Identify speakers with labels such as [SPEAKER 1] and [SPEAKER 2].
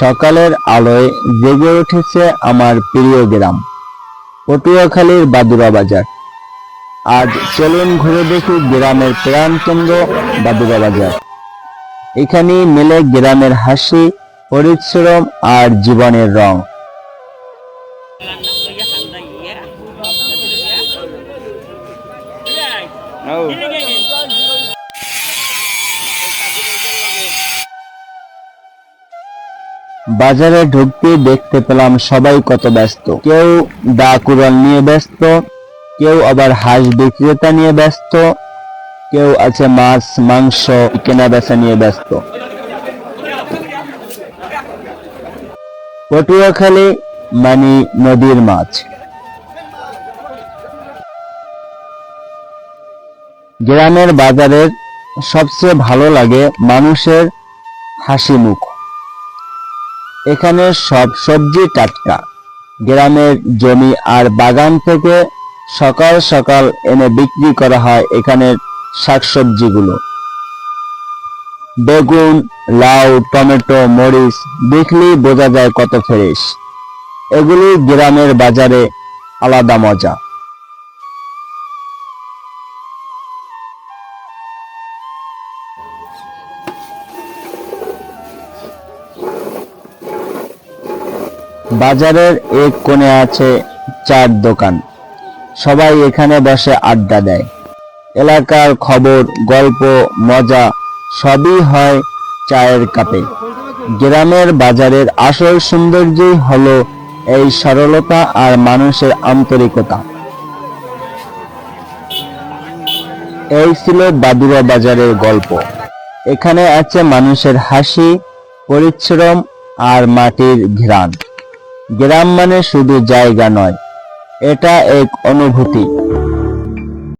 [SPEAKER 1] সকালের আলোয় জেগে উঠেছে আমার প্রিয় গ্রাম, পটুয়াখালীর বাদুরা বাজার। আজ চলুন ঘুরে দেখি গ্রামের প্রাণকেন্দ্র বাদুরা বাজার। এখানে মেলে গ্রামের হাসি, পরিশ্রম আর জীবনের রং। বাজারে ঢুকতে দেখতে পেলাম সবাই কত ব্যস্ত। কেউ দা কুড়াল নিয়ে ব্যস্ত, কেউ আবার হাঁস বিক্রেতা নিয়ে ব্যস্ত, কেউ আছে মাছ, মাংস কেনা বেচা নিয়ে ব্যস্ত। পটুয়াখালী মানে নদীর মাছ। গ্রামের বাজারের সবচেয়ে ভালো লাগে মানুষের হাসি মুখ এখানে সব সবজি টাটকা। গ্রামের জমি আর বাগান থেকে সকাল সকাল এনে বিক্রি করা হয় এখানের শাকসবজিগুলো। বেগুন, লাউ, টমেটো, মরিচ দেখলেই বোঝা যায় কত ফ্রেশ। এগুলি গ্রামের বাজারে আলাদা মজা। বাজারের এক কোণে আছে চার দোকান। সবাই এখানে বসে আড্ডা দেয়। এলাকার খবর, গল্প, মজা সবই হয় চায়ের কাপে। গ্রামের বাজারের আসল সৌন্দর্যই হলো এই সরলতা আর মানুষের আন্তরিকতা। এই ছিল বাদুরা বাজারের গল্প। এখানে আছে মানুষের হাসি, পরিশ্রম আর মাটির ঘ্রাণ। গ্রাম মানে শুধু জায়গা নয় এটা এক অনুভূতি।